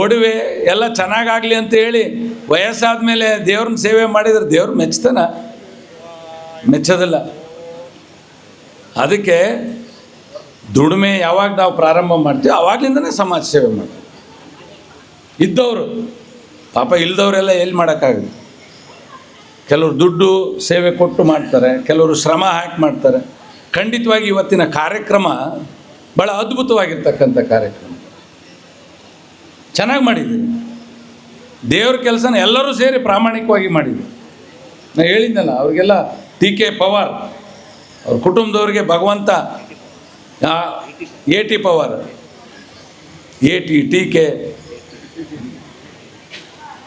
ಒಡವೆ ಎಲ್ಲ ಚೆನ್ನಾಗಾಗಲಿ ಅಂತ ಹೇಳಿ ವಯಸ್ಸಾದ ಮೇಲೆ ದೇವ್ರನ್ನ ಸೇವೆ ಮಾಡಿದ್ರೆ ದೇವ್ರು ಮೆಚ್ತಾನ. ಮೆಚ್ಚೋದಿಲ್ಲ. ಅದಕ್ಕೆ ದುಡಿಮೆ ಯಾವಾಗ ನಾವು ಪ್ರಾರಂಭ ಮಾಡ್ತೀವಿ ಅವಾಗ್ಲಿಂದನೇ ಸಮಾಜ ಸೇವೆ ಮಾಡ್ತೀವಿ. ಇದ್ದವರು, ಪಾಪ ಇಲ್ದವರೆಲ್ಲ ಎಲ್ಲಿ ಮಾಡೋಕ್ಕಾಗುತ್ತೆ? ಕೆಲವರು ದುಡ್ಡು ಸೇವೆ ಕೊಟ್ಟು ಮಾಡ್ತಾರೆ, ಕೆಲವರು ಶ್ರಮ ಹಾಕಿ ಮಾಡ್ತಾರೆ. ಖಂಡಿತವಾಗಿ ಇವತ್ತಿನ ಕಾರ್ಯಕ್ರಮ ಭಾಳ ಅದ್ಭುತವಾಗಿರ್ತಕ್ಕಂಥ ಕಾರ್ಯಕ್ರಮ. ಚೆನ್ನಾಗಿ ಮಾಡಿದ್ದೀವಿ ದೇವ್ರ ಕೆಲಸನ ಎಲ್ಲರೂ ಸೇರಿ ಪ್ರಾಮಾಣಿಕವಾಗಿ ಮಾಡಿದ್ವಿ ನಾನು ಹೇಳಿದ್ನಲ್ಲ, ಅವ್ರಿಗೆಲ್ಲ ಟಿ ಕೆ ಪವಾರ್ ಅವ್ರ ಕುಟುಂಬದವ್ರಿಗೆ ಭಗವಂತ ಎ ಟಿ ಪವರ್ ಎ ಟಿ ಟಿ ಕೆ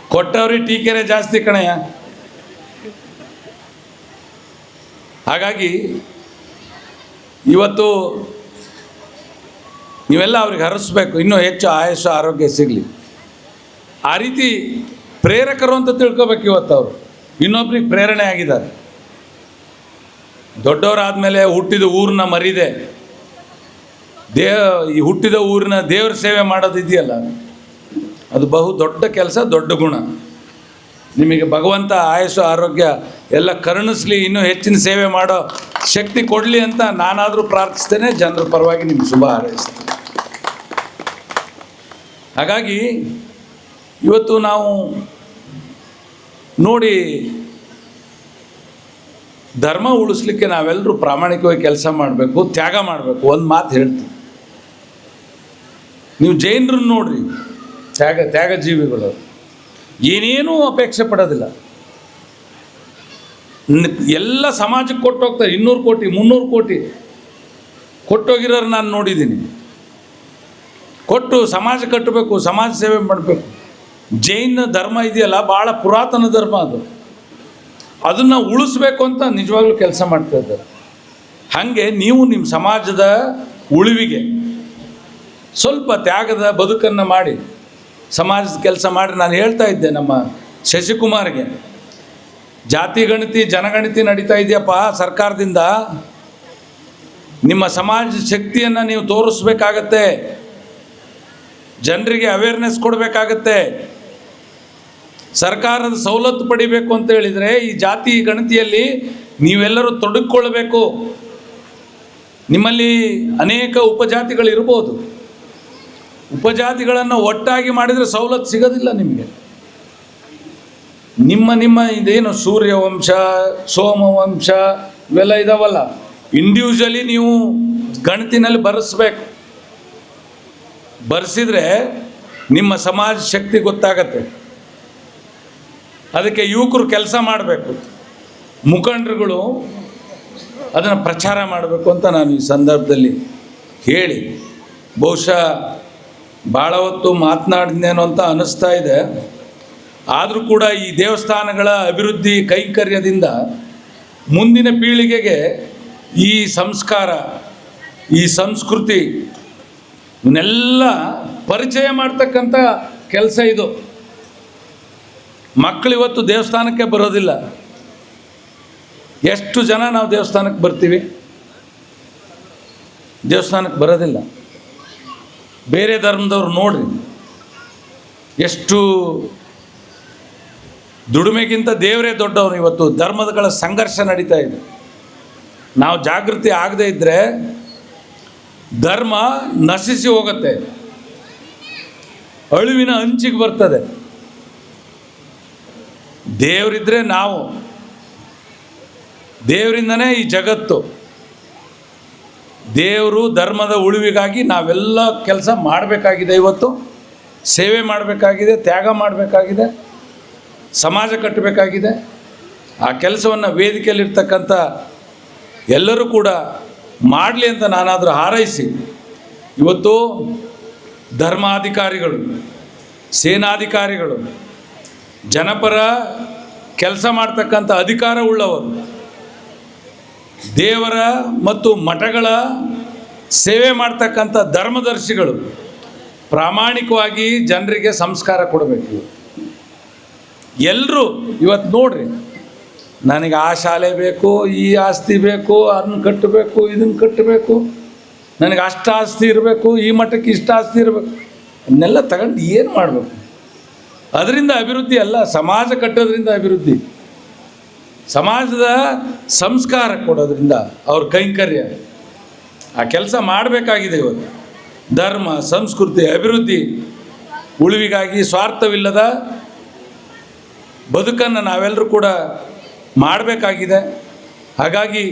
ಕೊಟ್ಟವ್ರಿಗೆ ಟೀಕೆನೇ ಜಾಸ್ತಿ ಕಣಯ್ಯ. ಹಾಗಾಗಿ ಇವತ್ತು ನೀವೆಲ್ಲ ಅವ್ರಿಗೆ ಹರಿಸ್ಬೇಕು. ಇನ್ನೂ ಹೆಚ್ಚು ಆಯಸ್ಸು, ಆರೋಗ್ಯ ಸಿಗಲಿ. ಆ ರೀತಿ ಪ್ರೇರಕರು ಅಂತ ತಿಳ್ಕೊಬೇಕು ಇವತ್ತು ಅವರು. ಇನ್ನೊಬ್ರಿಗೆ ಪ್ರೇರಣೆ ಆಗಿದ್ದಾರೆ. ದೊಡ್ಡವರಾದಮೇಲೆ ಹುಟ್ಟಿದ ಊರನ್ನ ಮರಿದೆ. ದೇ ಈ ಹುಟ್ಟಿದ ಊರಿನ ದೇವ್ರ ಸೇವೆ ಮಾಡೋದಿದೆಯಲ್ಲ, ಅದು ಬಹು ದೊಡ್ಡ ಕೆಲಸ, ದೊಡ್ಡ ಗುಣ. ನಿಮಗೆ ಭಗವಂತ ಆಯಸ್ಸು, ಆರೋಗ್ಯ ಎಲ್ಲ ಕರುಣಿಸ್ಲಿ, ಇನ್ನೂ ಹೆಚ್ಚಿನ ಸೇವೆ ಮಾಡೋ ಶಕ್ತಿ ಕೊಡಲಿ ಅಂತ ನಾನಾದರೂ ಪ್ರಾರ್ಥಿಸ್ತೇನೆ. ಜನರ ಪರವಾಗಿ ನಿಮ್ಗೆ ಶುಭ ಹಾರೈಸ್ತೇನೆ. ಹಾಗಾಗಿ ಇವತ್ತು ನಾವು ನೋಡಿ ಧರ್ಮ ಉಳಿಸ್ಲಿಕ್ಕೆ ನಾವೆಲ್ಲರೂ ಪ್ರಾಮಾಣಿಕವಾಗಿ ಕೆಲಸ ಮಾಡಬೇಕು, ತ್ಯಾಗ ಮಾಡಬೇಕು, ಒಂದು ಮಾತು ಹೇಳ್ತೀನಿ. ನೀವು ಜೈನರನ್ನು ನೋಡ್ರಿ. ತ್ಯಾಗ ತ್ಯಾಗ ಜೀವಿಗಳು ಏನೇನೂ ಅಪೇಕ್ಷೆ ಪಡೋದಿಲ್ಲ. ಎಲ್ಲ ಸಮಾಜಕ್ಕೆ ಕೊಟ್ಟು ಹೋಗ್ತಾರೆ. ಇನ್ನೂರು ಕೋಟಿ ಮುನ್ನೂರು ಕೋಟಿ. ಕೊಟ್ಟೋಗಿರೋರು ನಾನು ನೋಡಿದ್ದೀನಿ. ಕೊಟ್ಟು ಸಮಾಜ ಕಟ್ಟಬೇಕು ಸಮಾಜ ಸೇವೆ ಮಾಡಬೇಕು. ಜೈನ ಧರ್ಮ ಇದೆಯಲ್ಲ ಭಾಳ ಪುರಾತನ ಧರ್ಮ ಅದು. ಅದನ್ನು ಉಳಿಸ್ಬೇಕು ಅಂತ ನಿಜವಾಗ್ಲೂ ಕೆಲಸ ಮಾಡ್ತಾ ಇದ್ದಾರೆ. ಹಾಗೆ ನೀವು ನಿಮ್ಮ ಸಮಾಜದ ಉಳಿವಿಗೆ ಸ್ವಲ್ಪ ತ್ಯಾಗದ ಬದುಕನ್ನು ಮಾಡಿ, ಸಮಾಜದ ಕೆಲಸ ಮಾಡಿ ನಾನು ಹೇಳ್ತಾ ಇದ್ದೆ ನಮ್ಮ ಶಶಿಕುಮಾರ್ಗೆ, ಜಾತಿ ಗಣತಿ ಜನಗಣತಿ ನಡೀತಾ ಇದೆಯಪ್ಪ ಸರ್ಕಾರದಿಂದ. ನಿಮ್ಮ ಸಮಾಜ ಶಕ್ತಿಯನ್ನು ನೀವು ತೋರಿಸ್ಬೇಕಾಗತ್ತೆ. ಜನರಿಗೆ ಅವೇರ್ನೆಸ್ ಕೊಡಬೇಕಾಗತ್ತೆ. ಸರ್ಕಾರದ ಸವಲತ್ತು ಪಡಿಬೇಕು ಅಂತ ಹೇಳಿದರೆ ಈ ಜಾತಿ ಗಣತಿಯಲ್ಲಿ ನೀವೆಲ್ಲರೂ ತೊಡಗಿಕೊಳ್ಬೇಕು. ನಿಮ್ಮಲ್ಲಿ ಅನೇಕ ಉಪಜಾತಿಗಳು ಇರ್ಬೋದು ಉಪಜಾತಿಗಳನ್ನು ಒಟ್ಟಾಗಿ ಮಾಡಿದರೆ ಸವಲತ್ತು ಸಿಗೋದಿಲ್ಲ ನಿಮಗೆ. ನಿಮ್ಮ ನಿಮ್ಮ ಇದೇನು ಸೂರ್ಯವಂಶ, ಸೋಮವಂಶ ಇವೆಲ್ಲ ಇದಾವಲ್ಲ? ಇಂಡಿವಿಜುವಲಿ ನೀವು ಗಣತಿನಲ್ಲಿ ಬರೆಸ್ಬೇಕು. ಬರೆಸಿದ್ರೆ ನಿಮ್ಮ ಸಮಾಜ ಶಕ್ತಿ ಗೊತ್ತಾಗತ್ತೆ. ಅದಕ್ಕೆ ಯುವಕರು ಕೆಲಸ ಮಾಡಬೇಕು. ಮುಖಂಡರುಗಳು ಅದನ್ನು ಪ್ರಚಾರ ಮಾಡಬೇಕು ಅಂತ ನಾನು ಈ ಸಂದರ್ಭದಲ್ಲಿ ಹೇಳಿ. ಬಹುಶಃ ಭಾಳ ಹೊತ್ತು ಮಾತನಾಡಿದ್ನೇನೋ ಅಂತ ಅನ್ನಿಸ್ತಾ ಇದೆ. ಆದರೂ ಕೂಡ ಈ ದೇವಸ್ಥಾನಗಳ ಅಭಿವೃದ್ಧಿ ಕೈಂಕರ್ಯದಿಂದ ಮುಂದಿನ ಪೀಳಿಗೆಗೆ ಈ ಸಂಸ್ಕಾರ, ಈ ಸಂಸ್ಕೃತಿ ಇವನ್ನೆಲ್ಲ ಪರಿಚಯ ಮಾಡ್ತಕ್ಕಂಥ ಕೆಲಸ ಇದು. ಮಕ್ಕಳು ಇವತ್ತು ದೇವಸ್ಥಾನಕ್ಕೆ ಬರೋದಿಲ್ಲ. ಎಷ್ಟು ಜನ ನಾವು ದೇವಸ್ಥಾನಕ್ಕೆ ಬರ್ತೀವಿ? ದೇವಸ್ಥಾನಕ್ಕೆ ಬರೋದಿಲ್ಲ. ಬೇರೆ ಧರ್ಮದವ್ರು ನೋಡ್ರಿ. ಎಷ್ಟು ದುಡಿಮೆಗಿಂತ ದೇವರೇ ದೊಡ್ಡವನು ಇವತ್ತು. ಧರ್ಮಗಳ ಸಂಘರ್ಷ ನಡೀತಾ ಇದೆ. ನಾವು ಜಾಗೃತಿ ಆಗದೇ ಇದ್ದರೆ ಧರ್ಮ ನಶಿಸಿ ಹೋಗುತ್ತೆ. ಅಳುವಿನ ಅಂಚಿಗೆ ಬರ್ತದೆ. ದೇವರಿದ್ರೆ ನಾವು. ದೇವರಿಂದನೇ ಈ ಜಗತ್ತು. ದೇವರು ಧರ್ಮದ ಉಳಿವಿಗಾಗಿ ನಾವೆಲ್ಲ ಕೆಲಸ ಮಾಡಬೇಕಾಗಿದೆ ಇವತ್ತು. ಸೇವೆ ಮಾಡಬೇಕಾಗಿದೆ, ತ್ಯಾಗ ಮಾಡಬೇಕಾಗಿದೆ, ಸಮಾಜ ಕಟ್ಟಬೇಕಾಗಿದೆ. ಆ ಕೆಲಸವನ್ನು ವೇದಿಕೆಯಲ್ಲಿರ್ತಕ್ಕಂಥ ಎಲ್ಲರೂ ಕೂಡ ಮಾಡಲಿ ಅಂತ ನಾನಾದರೂ ಹಾರೈಸಿ, ಇವತ್ತು ಧರ್ಮಾಧಿಕಾರಿಗಳು, ಸೇನಾಧಿಕಾರಿಗಳು, ಜನಪರ ಕೆಲಸ ಮಾಡ್ತಕ್ಕಂಥ ಅಧಿಕಾರ ಉಳ್ಳವರು ದೇವರ ಮತ್ತು ಮಠಗಳ ಸೇವೆ ಮಾಡ್ತಕ್ಕಂಥ ಧರ್ಮದರ್ಶಿಗಳು ಪ್ರಾಮಾಣಿಕವಾಗಿ ಜನರಿಗೆ ಸಂಸ್ಕಾರ ಕೊಡಬೇಕು. ಎಲ್ಲರೂ ಇವತ್ತು ನೋಡ್ರಿ, ನನಗೆ ಆ ಶಾಲೆ ಬೇಕು, ಈ ಆಸ್ತಿ ಬೇಕು, ಅದನ್ನ ಕಟ್ಟಬೇಕು, ಇದನ್ನು ಕಟ್ಟಬೇಕು, ನನಗೆ ಅಷ್ಟು ಆಸ್ತಿ ಇರಬೇಕು, ಈ ಮಠಕ್ಕೆ ಇಷ್ಟು ಆಸ್ತಿ ಇರಬೇಕು ಅದನ್ನೆಲ್ಲ ತಗೊಂಡು ಏನು ಮಾಡಬೇಕು? ಅದರಿಂದ ಅಭಿವೃದ್ಧಿ ಅಲ್ಲ, ಸಮಾಜ ಕಟ್ಟೋದ್ರಿಂದ ಅಭಿವೃದ್ಧಿ. ಸಮಾಜದ ಸಂಸ್ಕಾರ ಕೊಡೋದ್ರಿಂದ ಅವ್ರ ಕೈಂಕರ್ಯ. ಆ ಕೆಲಸ ಮಾಡಬೇಕಾಗಿದೆ ಇವತ್ತು ಧರ್ಮ, ಸಂಸ್ಕೃತಿ, ಅಭಿವೃದ್ಧಿ ಉಳಿವಿಗಾಗಿ ಸ್ವಾರ್ಥವಿಲ್ಲದ ಬದುಕನ್ನು ನಾವೆಲ್ಲರೂ ಕೂಡ ಮಾಡಬೇಕಾಗಿದೆ. ಹಾಗಾಗಿ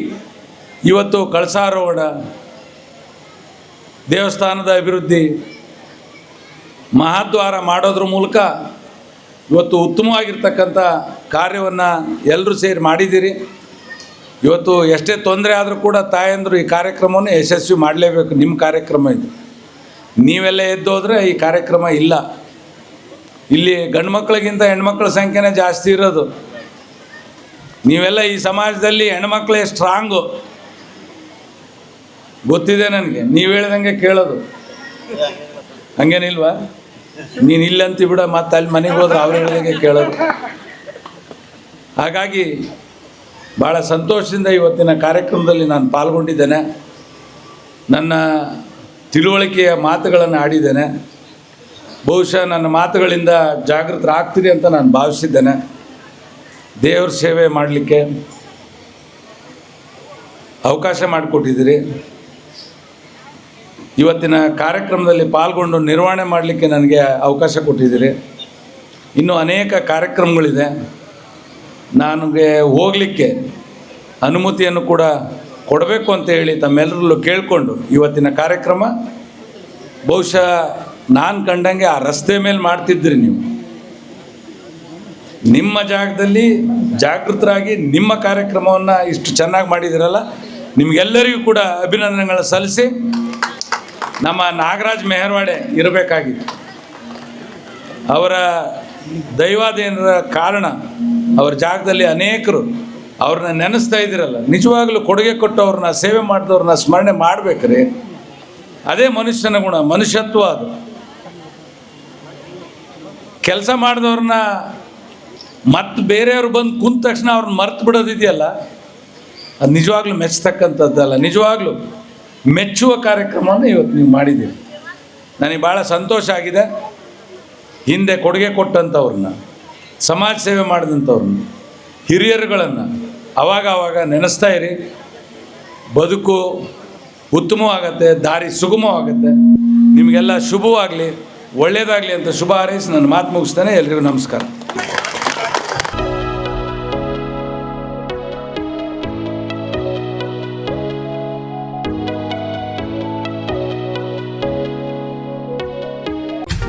ಇವತ್ತು ಕಳಸಾರೋಹಣ ದೇವಸ್ಥಾನದ ಅಭಿವೃದ್ಧಿ ಮಹಾದ್ವಾರ ಮಾಡೋದ್ರ ಮೂಲಕ ಇವತ್ತು ಉತ್ತಮವಾಗಿರ್ತಕ್ಕಂಥ ಕಾರ್ಯವನ್ನು ಎಲ್ಲರೂ ಸೇರಿ ಮಾಡಿದ್ದೀರಿ. ಇವತ್ತು ಎಷ್ಟೇ ತೊಂದರೆ ಆದರೂ ಕೂಡ ತಾಯಂದರು ಈ ಕಾರ್ಯಕ್ರಮವನ್ನು ಯಶಸ್ವಿ ಮಾಡಲೇಬೇಕು. ನಿಮ್ಮ ಕಾರ್ಯಕ್ರಮ ಇದು. ನೀವೆಲ್ಲ ಎದ್ದೋದ್ರೆ ಈ ಕಾರ್ಯಕ್ರಮ ಇಲ್ಲ. ಇಲ್ಲಿ ಗಂಡು ಮಕ್ಕಳಿಗಿಂತ ಹೆಣ್ಮಕ್ಳ ಸಂಖ್ಯೆನೇ ಜಾಸ್ತಿ ಇರೋದು. ನೀವೆಲ್ಲ ಈ ಸಮಾಜದಲ್ಲಿ ಹೆಣ್ಮಕ್ಳೇ ಸ್ಟ್ರಾಂಗು ಗೊತ್ತಿದೆ ನನಗೆ. ನೀವು ಹೇಳ್ದಂಗೆ ಕೇಳೋದು. ಹಂಗೇನಿಲ್ವಾ? ನೀನು ಇಲ್ಲಂತ ಬಿಡ, ಮತ್ತೆ ಅಲ್ಲಿ ಮನೆಗೆ ಹೋದ್ರೆ ಅವ್ರು ಹೇಳಿದಾಗೆ ಕೇಳೋದು. ಹಾಗಾಗಿ ಭಾಳ ಸಂತೋಷದಿಂದ ಇವತ್ತಿನ ಕಾರ್ಯಕ್ರಮದಲ್ಲಿ ನಾನು ಪಾಲ್ಗೊಂಡಿದ್ದೇನೆ. ನನ್ನ ತಿಳುವಳಿಕೆಯ ಮಾತುಗಳನ್ನು ಆಡಿದ್ದೇನೆ. ಬಹುಶಃ ನನ್ನ ಮಾತುಗಳಿಂದ ಜಾಗೃತರಾಗ್ತೀರಿ ಅಂತ ನಾನು ಭಾವಿಸಿದ್ದೇನೆ. ದೇವ್ರ ಸೇವೆ ಮಾಡಲಿಕ್ಕೆ ಅವಕಾಶ ಮಾಡಿಕೊಟ್ಟಿದ್ದೀರಿ. ಇವತ್ತಿನ ಕಾರ್ಯಕ್ರಮದಲ್ಲಿ ಪಾಲ್ಗೊಂಡು ನಿರ್ವಹಣೆ ಮಾಡಲಿಕ್ಕೆ ನನಗೆ ಅವಕಾಶ ಕೊಟ್ಟಿದ್ದೀರಿ. ಇನ್ನೂ ಅನೇಕ ಕಾರ್ಯಕ್ರಮಗಳಿದೆ. ನನಗೆ ಹೋಗಲಿಕ್ಕೆ ಅನುಮತಿಯನ್ನು ಕೂಡ ಕೊಡಬೇಕು ಅಂತ ಹೇಳಿ ತಮ್ಮೆಲ್ಲರಲ್ಲೂ ಕೇಳಿಕೊಂಡು ಇವತ್ತಿನ ಕಾರ್ಯಕ್ರಮ. ಬಹುಶಃ ನಾನು ಕಂಡಂಗೆ ಆ ರಸ್ತೆ ಮೇಲೆ ಮಾಡ್ತಿದ್ದಿರಿ ನೀವು. ನಿಮ್ಮ ಜಾಗದಲ್ಲಿ ಜಾಗೃತರಾಗಿ ನಿಮ್ಮ ಕಾರ್ಯಕ್ರಮವನ್ನು ಇಷ್ಟು ಚೆನ್ನಾಗಿ ಮಾಡಿದಿರಲ್ಲ ನಿಮಗೆಲ್ಲರಿಗೂ ಕೂಡ ಅಭಿನಂದನೆಗಳನ್ನು ಸಲ್ಲಿಸಿ. ನಮ್ಮ ನಾಗರಾಜ್ ಮೆಹರ್ವಾಡೆ ಇರಬೇಕಾಗಿತ್ತು ಅವರ ದೈವಾದೇನರ ಕಾರಣ ಅವರ ಜಾಗದಲ್ಲಿ ಅನೇಕರು ಅವ್ರನ್ನ ನೆನೆಸ್ತಾ ಇದ್ದೀರಲ್ಲ. ನಿಜವಾಗ್ಲೂ ಕೊಡುಗೆ ಕೊಟ್ಟವ್ರನ್ನ, ಸೇವೆ ಮಾಡಿದವ್ರನ್ನ ಸ್ಮರಣೆ ಮಾಡ್ಬೇಕ್ರಿ, ಅದೇ ಮನುಷ್ಯನ ಗುಣ, ಮನುಷ್ಯತ್ವ ಅದು. ಕೆಲಸ ಮಾಡಿದವ್ರನ್ನ ಮತ್ತೆ ಬೇರೆಯವ್ರು ಬಂದು ಕುಂತ ತಕ್ಷಣ ಅವ್ರನ್ನ ಮರ್ತು ಬಿಡೋದಿದೆಯಲ್ಲ, ಅದು ನಿಜವಾಗ್ಲೂ ಮೆಚ್ಚತಕ್ಕಂಥದ್ದಲ್ಲ. ನಿಜವಾಗ್ಲೂ ಮೆಚ್ಚುವ ಕಾರ್ಯಕ್ರಮವನ್ನು ಇವತ್ತು ನೀವು ಮಾಡಿದ್ದೀರಿ. ನನಗೆ ಭಾಳ ಸಂತೋಷ ಆಗಿದೆ. ಹಿಂದೆ ಕೊಡುಗೆ ಕೊಟ್ಟಂಥವ್ರನ್ನ ಸಮಾಜ ಸೇವೆ ಮಾಡಿದಂಥವ್ರನ್ನ ಹಿರಿಯರುಗಳನ್ನು ಅವಾಗ ಅವಾಗ ನೆನೆಸ್ತಾ ಇರಿ. ಬದುಕು ಉತ್ತಮವಾಗತ್ತೆ, ದಾರಿ ಸುಗಮವಾಗತ್ತೆ. ನಿಮಗೆಲ್ಲ ಶುಭವಾಗಲಿ ಒಳ್ಳೆಯದಾಗಲಿ ಅಂತ ಶುಭ ಹಾರೈಸಿ ನನ್ನ ಮಾತು ಮುಗಿಸ್ತಾನೆ. ಎಲ್ರಿಗೂ ನಮಸ್ಕಾರ.